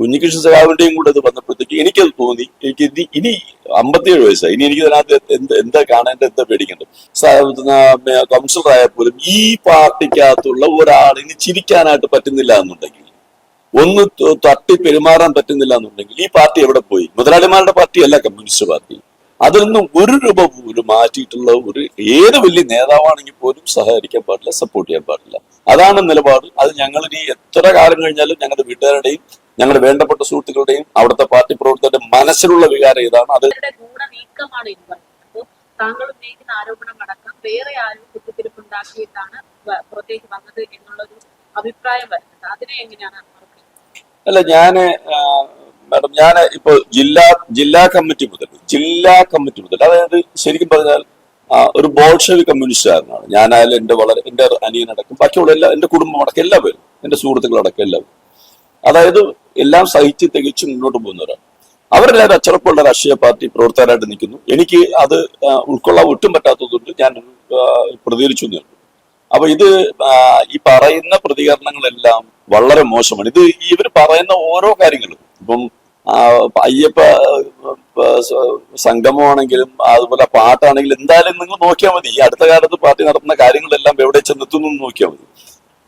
കുഞ്ഞികൃഷ്ണ സഖാവിന്റെയും കൂടെ അത് വന്നപ്പോഴത്തേക്ക് എനിക്കത് തോന്നി. എനിക്ക് ഇനി ഇനി അമ്പത്തിയേഴ് വയസ്സായി. ഇനി എനിക്ക് ഇതിനകത്ത് എന്ത് എന്താ കാണേണ്ടത് എന്താ പേടിക്കേണ്ടത്? കൗൺസിലർ ആയാൽ പോലും ഈ പാർട്ടിക്കകത്തുള്ള ഒരാൾ ഇനി ചിരിക്കാനായിട്ട് പറ്റുന്നില്ല എന്നുണ്ടെങ്കിൽ ഒന്ന് തട്ടി പെരുമാറാൻ പറ്റുന്നില്ല എന്നുണ്ടെങ്കിൽ ഈ പാർട്ടി എവിടെ പോയി? മുതലാളിമാരുടെ പാർട്ടിയല്ല കമ്മ്യൂണിസ്റ്റ് പാർട്ടി. അതിൽ നിന്നും ഒരു രൂപ പോലും മാറ്റിയിട്ടുള്ള ഒരു ഏത് വലിയ നേതാവാണെങ്കിൽ പോലും സഹകരിക്കാൻ പാടില്ല സപ്പോർട്ട് ചെയ്യാൻ പാടില്ല. അതാണ് നിലപാട്. അത് ഞങ്ങൾ ഇനി എത്ര കാലം കഴിഞ്ഞാലും ഞങ്ങളുടെ വീട്ടുകാരുടെയും ഞങ്ങളുടെ വേണ്ടപ്പെട്ട സുഹൃത്തുക്കളുടെയും അവിടുത്തെ പാർട്ടി പ്രവർത്തകരുടെ മനസ്സിലുള്ള വികാരം ഇതാണ് അത് താങ്കൾ ഉന്നയിക്കുന്ന ആരോപണം അടക്കം വേറെ ആരും കുത്തിത്തിരിപ്പുണ്ടാക്കിയിട്ടാണ് വ- പുറത്തേക്ക് വന്നത് എന്നുള്ളൊരു അഭിപ്രായം വരുന്നത്. അതിനെ എങ്ങനെയാണ് അല്ല ഞാൻ മാഡം ഞാൻ ഇപ്പോ ജില്ലാ ജില്ലാ കമ്മിറ്റി മുതൽ ജില്ലാ കമ്മിറ്റി മുതൽ അതായത് ശരിക്കും പറഞ്ഞാൽ ഒരു ബോൾഷവി കമ്മ്യൂണിസ്റ്റുകാരനാണ് ഞാനായാലും എന്റെ വളരെ എന്റെ അനിയനടക്കം ബാക്കിയുള്ള എല്ലാ എന്റെ കുടുംബം അടക്കം എല്ലാവരും എന്റെ സുഹൃത്തുക്കളടക്കം എല്ലാവരും. അതായത് എല്ലാം സഹിച്ച് തികച്ച് മുന്നോട്ട് പോകുന്നവരാണ്. അവരെല്ലാവരും അച്ചടക്കമുള്ള രാഷ്ട്രീയ പാർട്ടി പ്രവർത്തകരായിട്ട് നിൽക്കുന്നു. എനിക്ക് അത് ഉൾക്കൊള്ളാൻ ഒട്ടും പറ്റാത്തതുകൊണ്ട് ഞാൻ പ്രതികരിച്ചു നിന്നു അപ്പൊ ഇത് ഈ പറയുന്ന പ്രതികരണങ്ങളെല്ലാം വളരെ മോശമാണ്. ഇത് ഇവർ പറയുന്ന ഓരോ കാര്യങ്ങളും ഇപ്പം അയ്യപ്പ സംഗമമാണെങ്കിലും അതുപോലെ പാട്ടാണെങ്കിലും എന്തായാലും നിങ്ങൾ നോക്കിയാൽ മതി. ഈ അടുത്ത കാലത്ത് പാർട്ടി നടത്തുന്ന കാര്യങ്ങളെല്ലാം എവിടെ ചെന്നെത്തുന്നു നോക്കിയാൽ മതി.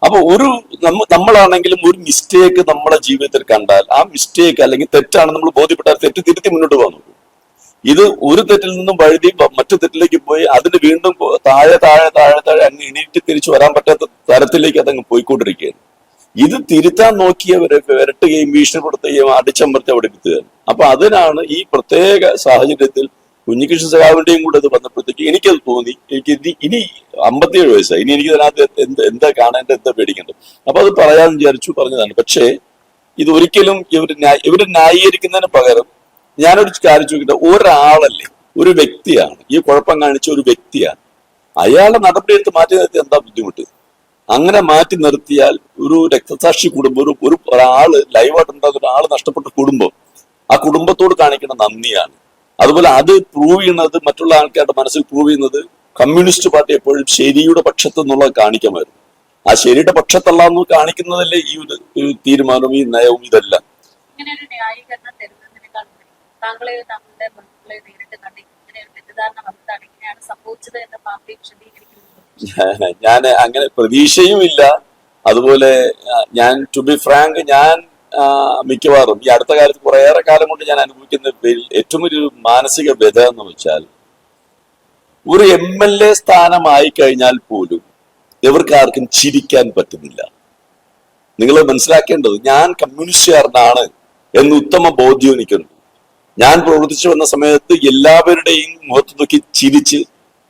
അപ്പൊ ഒരു നമ്മ- നമ്മളാണെങ്കിലും ഒരു മിസ്റ്റേക്ക് നമ്മുടെ ജീവിതത്തിൽ കണ്ടാൽ ആ മിസ്റ്റേക്ക് അല്ലെങ്കിൽ തെറ്റാണ് നമ്മൾ ബോധ്യപ്പെട്ടാൽ തെറ്റ് തിരുത്തി മുന്നോട്ട് പോകാൻ നോക്കും. ഇത് ഒരു തെറ്റിൽ നിന്നും വഴുതി മറ്റു തെറ്റിലേക്ക് പോയി അതിന് വീണ്ടും താഴെ താഴെ താഴെ താഴെ അങ്ങ് എണീറ്റ് തിരിച്ചു വരാൻ പറ്റാത്ത തരത്തിലേക്ക് അതങ്ങ് പോയിക്കൊണ്ടിരിക്കുകയാണ്. ഇത് തിരുത്താൻ നോക്കിയവരെ വിരട്ടുകയും ഭീഷണിപ്പെടുത്തുകയും അടിച്ചമർത്തി അവിടെ എത്തുകയാണ് അപ്പൊ അതിനാണ് ഈ പ്രത്യേക സാഹചര്യത്തിൽ കുഞ്ഞികൃഷ്ണ സഖാവിന്റെയും കൂടെ അത് വന്നപ്പോഴത്തേക്ക് എനിക്കത് തോന്നി. എനിക്ക് ഇനി ഇനി അമ്പത്തിയേഴ് വയസ്സായി. ഇനി എനിക്ക് ഇതിനകത്ത് എന്ത് എന്താ കാണേണ്ടത് എന്താ പേടിക്കേണ്ടത്? അപ്പൊ അത് പറയാൻ വിചാരിച്ചു പറഞ്ഞതാണ്. പക്ഷേ ഇത് ഒരിക്കലും ഇവർ ഇവർ ന്യായീകരിക്കുന്നതിന് പകരം ഞാനൊരു കാര്യം ചോദിക്കട്ടെ? ഒരാളല്ലേ ഒരു വ്യക്തിയാണ് ഈ കുഴപ്പം കാണിച്ച ഒരു വ്യക്തിയാണ്. അയാളെ നടപടിയെടുത്ത് മാറ്റി നിർത്തി എന്താ ബുദ്ധിമുട്ട്? അങ്ങനെ മാറ്റി നിർത്തിയാൽ ഒരു രക്തസാക്ഷി കുടുംബം ഒരു ഒരു ഒരാൾ ലൈവായിട്ട് ഉണ്ടാകുന്ന ഒരാൾ നഷ്ടപ്പെട്ട കുടുംബം ആ കുടുംബത്തോട് കാണിക്കുന്ന നന്ദിയാണ്. അതുപോലെ അത് പ്രൂവ് ചെയ്യുന്നത് മറ്റുള്ള ആൾക്കാരുടെ മനസ്സിൽ പ്രൂവ് ചെയ്യുന്നത് കമ്മ്യൂണിസ്റ്റ് പാർട്ടി എപ്പോഴും ശരിയുടെ പക്ഷത്ത് എന്നുള്ളത് കാണിക്കാമായിരുന്നു. ആ ശരിയുടെ പക്ഷത്തല്ല എന്ന് കാണിക്കുന്നതല്ലേ ഈ ഒരു തീരുമാനവും ഈ നയവും ഇതെല്ലാം. ഞാൻ അങ്ങനെ പ്രതീക്ഷയും ഇല്ല അതുപോലെ ഞാൻ ടു ബി ഫ്രാങ്ക് ഞാൻ മിക്കവാറും. ഈ അടുത്ത കാലത്ത് കുറേയേറെ കാലം കൊണ്ട് ഞാൻ അനുഭവിക്കുന്ന ഏറ്റവും ഒരു മാനസിക വ്യത എന്ന് വെച്ചാൽ ഒരു എം എൽ എ സ്ഥാനമായി കഴിഞ്ഞാൽ പോലും ഇവർക്കാർക്കും ചിരിക്കാൻ പറ്റുന്നില്ല. നിങ്ങൾ മനസ്സിലാക്കേണ്ടത് ഞാൻ കമ്മ്യൂണിസ്റ്റുകാരനാണ് എന്ന് ഉത്തമ ബോധ്യം എനിക്കുണ്ട്. ഞാൻ പ്രവർത്തിച്ചു വന്ന സമയത്ത് എല്ലാവരുടെയും മുഖത്ത് നോക്കി ചിരിച്ച്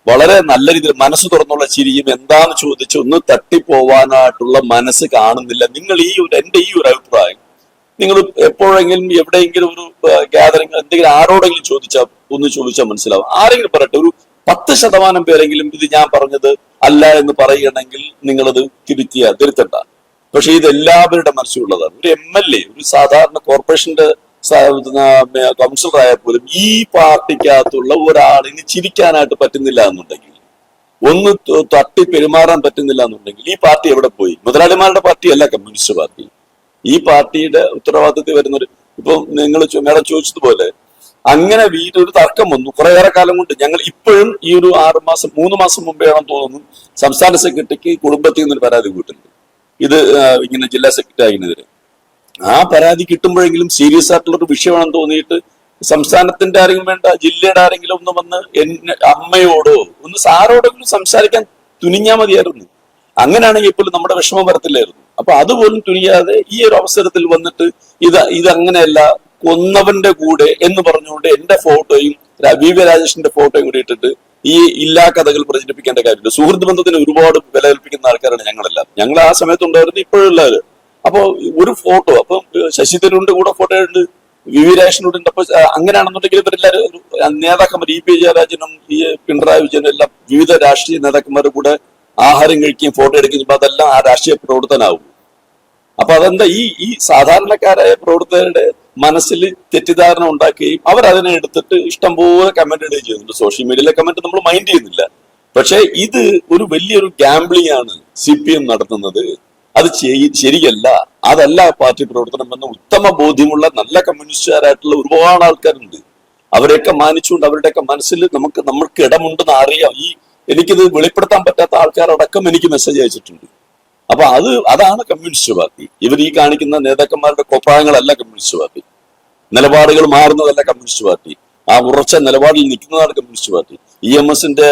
വളരെ നല്ല രീതിയിൽ മനസ്സ് തുറന്നുള്ള ചിരിയും എന്താന്ന് ചോദിച്ച് ഒന്ന് തട്ടിപ്പോവാനായിട്ടുള്ള മനസ്സ് കാണുന്നില്ല. നിങ്ങൾ ഈ ഒരു എന്റെ ഈ ഒരു അഭിപ്രായം നിങ്ങൾ എപ്പോഴെങ്കിലും എവിടെയെങ്കിലും ഒരു ഗ്യാതറിംഗ് എന്തെങ്കിലും ആരോടെങ്കിലും ചോദിച്ചാൽ ഒന്ന് ചോദിച്ചാൽ മനസ്സിലാവും. ആരെങ്കിലും പറയട്ടെ ഒരു പത്ത് ശതമാനം പേരെങ്കിലും ഇത് ഞാൻ പറഞ്ഞത് അല്ല എന്ന് പറയുകയാണെങ്കിൽ നിങ്ങളത് തിരുത്തിയ തിരുത്തണ്ട പക്ഷെ ഇത് എല്ലാവരുടെ മനസ്സിലുള്ളതാണ്. ഒരു എം എൽ എ ഒരു സാധാരണ കോർപ്പറേഷന്റെ കൗൺസിലർ ആയാൽ പോലും ഈ പാർട്ടിക്കകത്തുള്ള ഒരാളിന് ചിരിക്കാനായിട്ട് പറ്റുന്നില്ല എന്നുണ്ടെങ്കിൽ ഒന്ന് തട്ടി പെരുമാറാൻ പറ്റുന്നില്ല എന്നുണ്ടെങ്കിൽ ഈ പാർട്ടി എവിടെ പോയി? മുതലാളിമാരുടെ പാർട്ടിയല്ല കമ്മ്യൂണിസ്റ്റ് പാർട്ടി. ഈ പാർട്ടിയുടെ ഉത്തരവാദിത്തത്തിൽ വരുന്നൊരു ഇപ്പൊ നിങ്ങൾ മേഡം ചോദിച്ചതുപോലെ അങ്ങനെ വീട്ടിൽ ഒരു തർക്കം വന്നു കുറേയേറെ കാലം കൊണ്ട്. ഞങ്ങൾ ഇപ്പോഴും ഈ ഒരു ആറ് മാസം മൂന്ന് മാസം മുമ്പേ ആണെന്ന് തോന്നുന്നു സംസ്ഥാന സെക്രട്ടറിക്ക് കുടുംബത്തിൽ നിന്നൊരു പരാതി കിട്ടുന്നുണ്ട് ഇത് ഇങ്ങനെ ജില്ലാ സെക്രട്ടറി ആയതിനെതിരെ ആ പരാതി കിട്ടുമ്പോഴെങ്കിലും സീരിയസ് ആയിട്ടുള്ള ഒരു വിഷയമാണെന്ന് തോന്നിയിട്ട് സംസ്ഥാനത്തിന്റെ ആരെങ്കിലും വേണ്ട ജില്ലയുടെ ആരെങ്കിലും ഒന്ന് വന്ന് എന്നെ അമ്മയോടോ ഒന്ന് സാറോടെങ്കിലും സംസാരിക്കാൻ തുനിഞ്ഞാ മതിയായിരുന്നു. അങ്ങനെയാണെങ്കിൽ ഇപ്പോഴും നമ്മുടെ വിഷമം വരത്തില്ലായിരുന്നു. അപ്പൊ അതുപോലും തുനിയാതെ ഈ ഒരു അവസരത്തിൽ വന്നിട്ട് ഇത് ഇതങ്ങനെയല്ല കൊന്നവന്റെ കൂടെ എന്ന് പറഞ്ഞുകൊണ്ട് എന്റെ ഫോട്ടോയും വി വി രാജേഷിന്റെ ഫോട്ടോയും കൂടി ഇട്ടിട്ട് ഈ ഇല്ലാ കഥകൾ പ്രചരിപ്പിക്കേണ്ട കാര്യമില്ല. സുഹൃത്ത് ബന്ധത്തിന് ഒരുപാട് വില കൽപ്പിക്കുന്ന ആൾക്കാരാണ് ഞങ്ങളെല്ലാം ഞങ്ങൾ ആ സമയത്തുണ്ടായിരുന്നു ഇപ്പോഴുള്ളവര് അപ്പോ ഒരു ഫോട്ടോ അപ്പൊ ശശി തരൂരിന്റെ കൂടെ ഫോട്ടോ ഉണ്ട് വി വി രാജേഷിനോട് ഉണ്ട്. അപ്പൊ അങ്ങനെയാണെന്നുണ്ടെങ്കിൽ ഇവരെല്ലാവരും നേതാക്കന്മാർ ഇ പി ജയരാജനും ഈ പിണറായി വിജയനും എല്ലാം വിവിധ രാഷ്ട്രീയ നേതാക്കന്മാരുടെ കൂടെ ആഹാരം കഴിക്കുകയും ഫോട്ടോ എടുക്കുകയും അതെല്ലാം ആ രാഷ്ട്രീയ പ്രവർത്തനാവും. അപ്പൊ അതെന്താ ഈ ഈ സാധാരണക്കാരായ പ്രവർത്തകരുടെ മനസ്സിൽ തെറ്റിദ്ധാരണ ഉണ്ടാക്കുകയും അവർ അതിനെ എടുത്തിട്ട് ഇഷ്ടംപോലെ കമന്റ് ഇടുകയും ചെയ്യുന്നുണ്ട്. സോഷ്യൽ മീഡിയയിലെ കമന്റ് നമ്മൾ മൈൻഡ് ചെയ്യുന്നില്ല. പക്ഷേ ഇത് ഒരു വലിയൊരു ഗാംബ്ലിംഗ് ആണ് സി പി എം നടത്തുന്നത്. അത് ശരിയല്ല. അതല്ല പാർട്ടി പ്രവർത്തനം എന്ന ഉത്തമ ബോധ്യമുള്ള നല്ല കമ്മ്യൂണിസ്റ്റുകാരായിട്ടുള്ള ഒരുപാട് ആൾക്കാരുണ്ട്. അവരെയൊക്കെ മാനിച്ചുകൊണ്ട് അവരുടെയൊക്കെ മനസ്സിൽ നമുക്ക് നമ്മൾക്ക് ഇടമുണ്ടെന്ന് അറിയാം. ഈ എനിക്കിത് വെളിപ്പെടുത്താൻ പറ്റാത്ത ആൾക്കാരടക്കം എനിക്ക് മെസ്സേജ് അയച്ചിട്ടുണ്ട്. അപ്പൊ അത് അതാണ് കമ്മ്യൂണിസ്റ്റ് പാർട്ടി ഇവർ ഈ കാണിക്കുന്ന നേതാക്കന്മാരുടെ കൊപ്പായങ്ങളല്ല കമ്മ്യൂണിസ്റ്റ് പാർട്ടി നിലപാടുകൾ മാറുന്നതല്ല കമ്മ്യൂണിസ്റ്റ് പാർട്ടി ആ ഉറച്ച നിലപാടിൽ നിൽക്കുന്നതാണ് കമ്മ്യൂണിസ്റ്റ് പാർട്ടി ഇ എം എസിന്റെ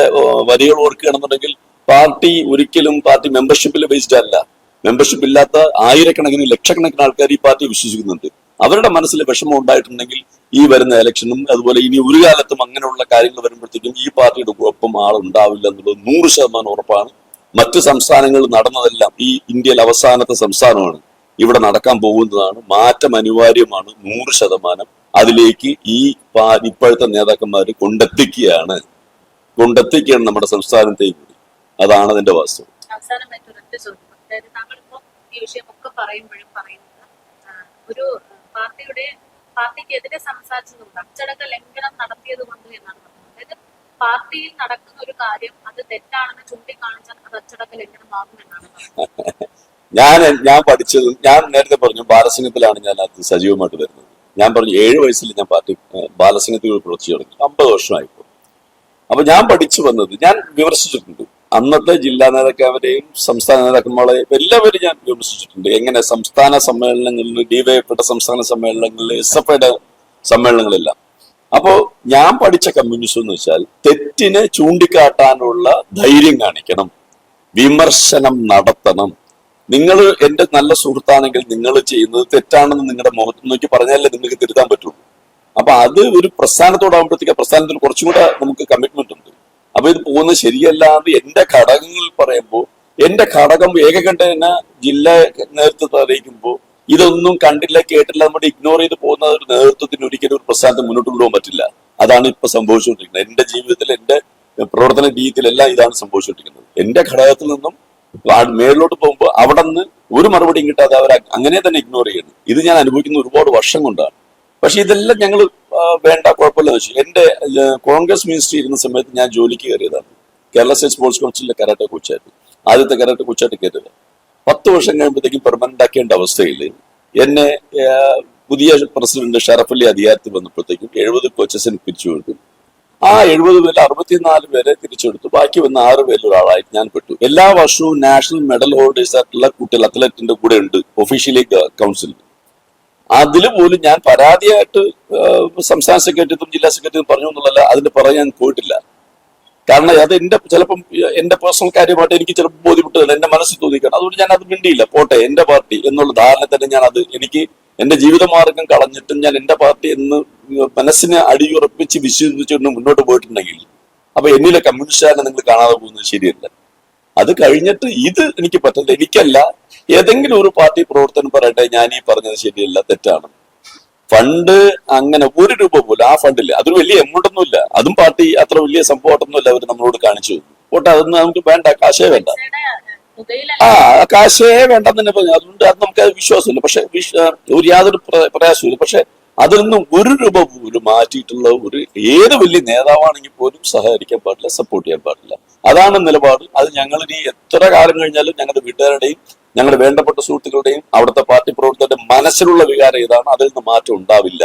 വരികൾ ഓർക്കുകയാണെന്നുണ്ടെങ്കിൽ പാർട്ടി ഒരിക്കലും പാർട്ടി മെമ്പർഷിപ്പിൽ ബേസ്ഡ് അല്ല. മെമ്പർഷിപ്പ് ഇല്ലാത്ത ആയിരക്കണക്കിന് ലക്ഷക്കണക്കിന് ആൾക്കാർ ഈ പാർട്ടി വിശ്വസിക്കുന്നുണ്ട്. അവരുടെ മനസ്സിൽ വിഷമം ഉണ്ടായിട്ടുണ്ടെങ്കിൽ ഈ വരുന്ന ഇലക്ഷനും അതുപോലെ ഇനി ഒരു കാലത്തും അങ്ങനെയുള്ള കാര്യങ്ങൾ വരുമ്പോഴത്തേക്കും ഈ പാർട്ടിയുടെ ഒപ്പം ആളുണ്ടാവില്ല എന്നുള്ളത് നൂറ് ശതമാനം ഉറപ്പാണ്. മറ്റു സംസ്ഥാനങ്ങളിൽ നടന്നതെല്ലാം ഈ ഇന്ത്യയിൽ അവസാനത്തെ സംസ്ഥാനമാണ്. ഇവിടെ നടക്കാൻ പോകുന്നതാണ്. മാറ്റം അനിവാര്യമാണ് നൂറ് ശതമാനം. അതിലേക്ക് ഈ ഇപ്പോഴത്തെ നേതാക്കന്മാർ കൊണ്ടെത്തിക്കുകയാണ്. കൊണ്ടെത്തിക്കുകയാണ് നമ്മുടെ സംസ്ഥാനത്തെ കൂടി. അതാണ് അതിന്റെ വാസ്തവം. അവസാനമായിട്ട് ഒരൊറ്റ ചോദ്യം. അതായത് ഈ വിഷയമൊക്കെ പറയുമ്പോഴും പറയുന്നത് ഒരു പാർട്ടിയുടെ പാർട്ടിക്കെതിരെ സംസാരിച്ചതുകൊണ്ട് അച്ചടക്ക ലംഘനം നടത്തിയത് കൊണ്ട് എന്നാണ് പറഞ്ഞത്. അതായത് പാർട്ടിയിൽ നടക്കുന്ന ഒരു കാര്യം അത് തെറ്റാണെന്ന് ചൂണ്ടിക്കാണിച്ചാൽ അത് അച്ചടക്ക ലംഘനമാകും എന്നാണ് ഞാൻ ഞാൻ പഠിച്ചത് ഞാൻ നേരത്തെ പറഞ്ഞു ബാലസിംഗത്തിലാണ് ഞാൻ അത് സജീവമായിട്ട് വരുന്നത്. ഞാൻ പറഞ്ഞു ഏഴ് വയസ്സിൽ ഞാൻ പാർട്ടി ബാലസിംഗത്തിൽ പ്രവർത്തിച്ചു തുടങ്ങി. അമ്പത് വർഷമായിപ്പോ അപ്പൊ ഞാൻ പഠിച്ചു വന്നത് ഞാൻ വിമർശിച്ചിട്ടുണ്ട്. അന്നത്തെ ജില്ലാ നേതാക്കന്മാരെയും സംസ്ഥാന നേതാക്കന്മാരെയും എല്ലാവരും ഞാൻ വിമർശിച്ചിട്ടുണ്ട്. എങ്ങനെ സംസ്ഥാന സമ്മേളനങ്ങളിൽ ഡിവൈഎഫിയുടെ സംസ്ഥാന സമ്മേളനങ്ങളിൽ എസ് എഫ് ഐയുടെ സമ്മേളനങ്ങളെല്ലാം. അപ്പോ ഞാൻ പഠിച്ച കമ്മ്യൂണിസം എന്ന് വെച്ചാൽ തെറ്റിനെ ചൂണ്ടിക്കാട്ടാനുള്ള ധൈര്യം കാണിക്കണം. വിമർശനം നടത്തണം. നിങ്ങൾ എന്റെ നല്ല സുഹൃത്താണെങ്കിൽ നിങ്ങൾ ചെയ്യുന്നത് തെറ്റാണെന്ന് നിങ്ങളുടെ മുഖത്ത് നോക്കി പറഞ്ഞാലേ നിങ്ങൾക്ക് തിരുത്താൻ പറ്റുള്ളൂ. അപ്പൊ അത് ഒരു പ്രസ്ഥാനത്തോടാകുമ്പോഴത്തേക്ക് പ്രസ്ഥാനത്തിൽ കുറച്ചും കൂടെ നമുക്ക് കമ്മിറ്റ്മെന്റ് അപ്പൊ ഇത് പോകുന്നത് ശരിയല്ല എന്ന് എന്റെ ഘടകങ്ങൾ പറയുമ്പോൾ എന്റെ ഘടകം ഏകകണ്ഠന ജില്ലാ നേതൃത്വത്തെ അറിയിക്കുമ്പോൾ ഇതൊന്നും കണ്ടില്ല കേട്ടില്ല നമ്മുടെ ഇഗ്നോർ ചെയ്ത് പോകുന്ന ഒരു നേതൃത്വത്തിന് ഒരിക്കലും ഒരു പ്രസ്ഥാനത്തെ മുന്നോട്ട് കൊണ്ടുപോകാൻ പറ്റില്ല. അതാണ് ഇപ്പൊ സംഭവിച്ചുകൊണ്ടിരിക്കുന്നത്. എന്റെ ജീവിതത്തിൽ എന്റെ പ്രവർത്തന രീതിയിലെല്ലാം ഇതാണ് സംഭവിച്ചുകൊണ്ടിരിക്കുന്നത്. എന്റെ ഘടകത്തിൽ നിന്നും മേളിലോട്ട് പോകുമ്പോൾ അവിടെ നിന്ന് ഒരു മറുപടിയും കിട്ടാതെ അവർ അങ്ങനെ തന്നെ ഇഗ്നോർ ചെയ്യുന്നു. ഇത് ഞാൻ അനുഭവിക്കുന്ന ഒരുപാട് വർഷം കൊണ്ടാണ്. പക്ഷെ ഇതെല്ലാം ഞങ്ങൾ വേണ്ട കുഴപ്പമില്ല വെച്ചു. എന്റെ ആ, കോൺഗ്രസ് മിനിസ്ട്രി ഇരുന്ന സമയത്ത് ഞാൻ ജോലിക്ക് കയറിയതാണ്. കേരള സ്റ്റേറ്റ് സ്പോർട്സ് കൗൺസിലിലെ കരാട്ടെ കോച്ചായിരുന്നു ആദ്യത്തെ കരാട്ടെ കോച്ചായിട്ട് കയറിയത് പത്ത് വർഷം കഴിയുമ്പോഴത്തേക്കും പെർമനന്റ് ആക്കേണ്ട അവസ്ഥയിൽ എന്നെ പുതിയ പ്രസിഡന്റ് ഷറഫലി അധികാരത്തിൽ വന്നപ്പോഴത്തേക്കും എഴുപത് കോച്ചസിന് പിരിച്ചുവിട്ടു ആ എഴുപത് പേരിൽ അറുപത്തിനാല് പേരെ തിരിച്ചെടുത്തു ബാക്കി വന്ന ആറ് പേരിൽ ഒരാളായിട്ട് ഞാൻ പെട്ടു. എല്ലാ വർഷവും നാഷണൽ മെഡൽ ഹോൾഡേഴ്സ് ആയിട്ടുള്ള കുട്ടികൾ അത്ലറ്റിന്റെ കൂടെ ഉണ്ട് ഒഫീഷ്യലി കൗൺസിൽ അതിൽ പോലും ഞാൻ പരാതിയായിട്ട് സംസ്ഥാന സെക്രട്ടറിയും ജില്ലാ സെക്രട്ടറിയും പറഞ്ഞു എന്നുള്ളതല്ല അതിന്റെ പുറകെ ഞാൻ പോയിട്ടില്ല. കാരണം അത് എന്റെ ചിലപ്പം എന്റെ പേഴ്സണൽ കാര്യമായിട്ട് എനിക്ക് ചിലപ്പോൾ ബോധ്യപ്പെട്ടതല്ല എന്റെ മനസ്സിൽ തോന്നിക്കണം അതുകൊണ്ട് ഞാൻ അത് മിണ്ടിയില്ല. പോട്ടെ എന്റെ പാർട്ടി എന്നുള്ള ധാരണ തന്നെ ഞാൻ അത് എനിക്ക് എന്റെ ജീവിതമാർഗം കളഞ്ഞിട്ടും ഞാൻ എന്റെ പാർട്ടി എന്ന് മനസ്സിനെ അടിയുറപ്പിച്ച് വിശ്വസിച്ചുകൊണ്ട് മുന്നോട്ട് പോയിട്ടുണ്ടെങ്കിൽ അപ്പൊ എന്നിലെ കമ്മ്യൂണിസ്റ്റുകാരനെ നിങ്ങൾ കാണാതെ പോകുന്നത് ശരിയല്ല. അത് കഴിഞ്ഞിട്ട് ഇത് എനിക്ക് പറ്റില്ല എനിക്കല്ല ഏതെങ്കിലും ഒരു പാർട്ടി പ്രവർത്തനം പറയട്ടെ ഞാൻ ഈ പറഞ്ഞത് ശരിയല്ല തെറ്റാണ്. ഫണ്ട് അങ്ങനെ ഒരു രൂപ പോലും ആ ഫണ്ടില്ല. അതൊരു വലിയ എമൗണ്ട് ഒന്നുമില്ല അതും പാർട്ടി അത്ര വലിയ സംഭവമായിട്ടൊന്നുമില്ല അവർ നമ്മളോട് കാണിച്ചു ഓട്ടെ അതൊന്നും നമുക്ക് വേണ്ട കാശേ വേണ്ട. ആ കാശേ വേണ്ടെന്ന് തന്നെ പറഞ്ഞു. അതുകൊണ്ട് അത് നമുക്ക് വിശ്വാസമില്ല. പക്ഷെ ഒരു യാതൊരു പ്ര- പ്രയാസമില്ല പക്ഷെ അതിൽ നിന്നും ഒരു രൂപ പോലും മാറ്റിയിട്ടുള്ള ഒരു ഏത് വലിയ നേതാവാണെങ്കിൽ പോലും സഹകരിക്കാൻ പാടില്ല സപ്പോർട്ട് ചെയ്യാൻ പാടില്ല. അതാണ് നിലപാട്. അത് ഞങ്ങൾ ഇനി എത്ര കാലം കഴിഞ്ഞാലും ഞങ്ങളുടെ വീട്ടുകാരുടെയും ഞങ്ങളുടെ വേണ്ടപ്പെട്ട സുഹൃത്തുക്കളുടെയും അവിടുത്തെ പാർട്ടി പ്രവർത്തകരുടെ മനസ്സിലുള്ള വികാരം ഇതാണ് അതിൽ നിന്ന് മാറ്റം ഉണ്ടാവില്ല.